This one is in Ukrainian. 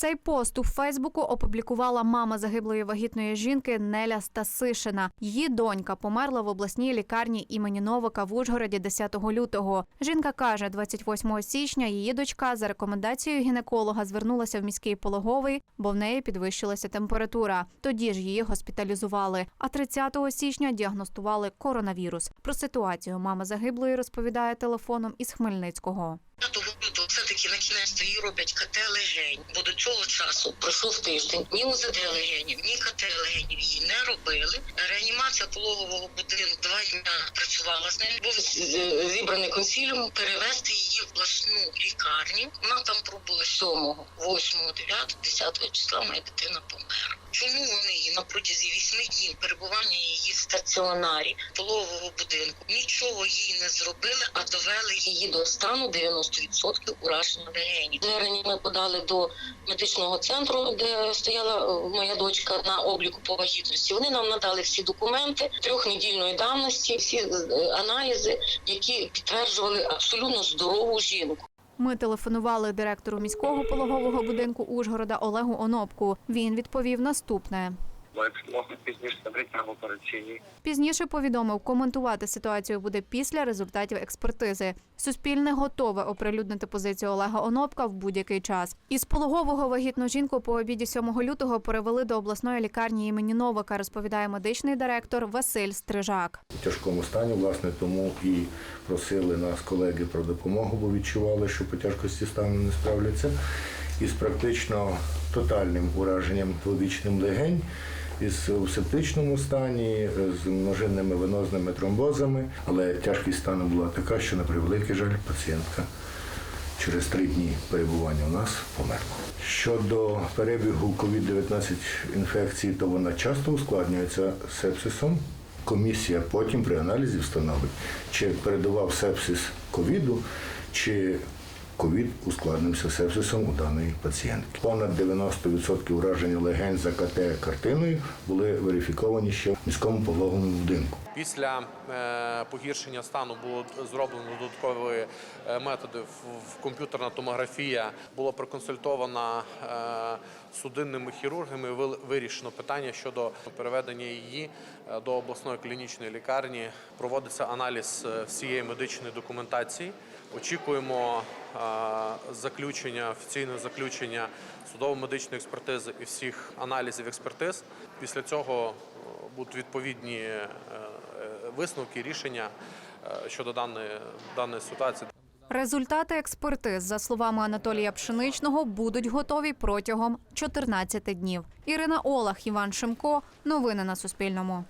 Цей пост у Фейсбуку опублікувала мама загиблої вагітної жінки Неля Стасишина. Її донька померла в обласній лікарні імені Новика в Ужгороді 10 лютого. Жінка каже, 28 січня її дочка за рекомендацією гінеколога звернулася в міський пологовий, бо в неї підвищилася температура. Тоді ж її госпіталізували. А 30 січня діагностували коронавірус. Про ситуацію мама загиблої розповідає телефоном із Хмельницького. 5 лютого все-таки на кінець її роблять КТ легень, цього часу пройшов тиждень. Ні УЗД легенів, ні КТ легенів її не робили. Реанімація пологового будинку два дня працювала з нею. Був зібраний консіліум перевести її в обласну лікарню. Вона там пробула 7, 8, 9, 10 числа моя дитина померла. Чому вони на протязі 8 днів перебування її в стаціонарі пологового будинку нічого їй не зробили, а довели її до стану 90% ураження легенів. Звернення ми подали до медичного центру, де стояла е, моя дочка на обліку по вагітності. Вони нам надали всі документи трьохнедільної давності, всі е, аналізи, які підтверджували абсолютно здорову жінку. Ми телефонували директору міського пологового будинку Ужгорода Олегу Онопку. Він відповів наступне. Можна пізніше забрати в операційній. Пізніше повідомив, коментувати ситуацію буде після результатів експертизи. Суспільне готове оприлюднити позицію Олега Онопка в будь-який час. Із пологового вагітну жінку по обіді 7 лютого перевели до обласної лікарні імені Новака, розповідає медичний директор Василь Стрижак. в тяжкому стані, власне, тому і просили нас колеги про допомогу, бо відчували, що по тяжкості стану не справляться. Із практично тотальним ураженням дводичним легень, із у септичному стані, з множинними венозними тромбозами, але тяжкість стану була така, що на превеликий жаль пацієнтка через три дні перебування у нас померла. Щодо перебігу COVID-19 інфекції, то вона часто ускладнюється сепсисом. Комісія потім при аналізі встановить, чи передавав сепсис ковіду, чи ковід ускладнився сепсисом у даної пацієнтки. Понад 90% ураження легень за КТ картиною були верифіковані ще в міському пологовому будинку. Після е, погіршення стану було зроблено додаткові е, методи. В- Комп'ютерна томографія була проконсультована е, судинними хірургами. Вирішено питання щодо переведення її до обласної клінічної лікарні. Проводиться аналіз всієї медичної документації. Очікуємо заключення, офіційне заключення судово-медичної експертизи і всіх аналізів експертиз. Після цього е, будуть відповідні е, е, висновки, рішення щодо даної, даної ситуації. Результати експертиз, за словами Анатолія Пшеничного, будуть готові протягом 14 днів. Ірина Олах, Іван Шимко. Новини на Суспільному.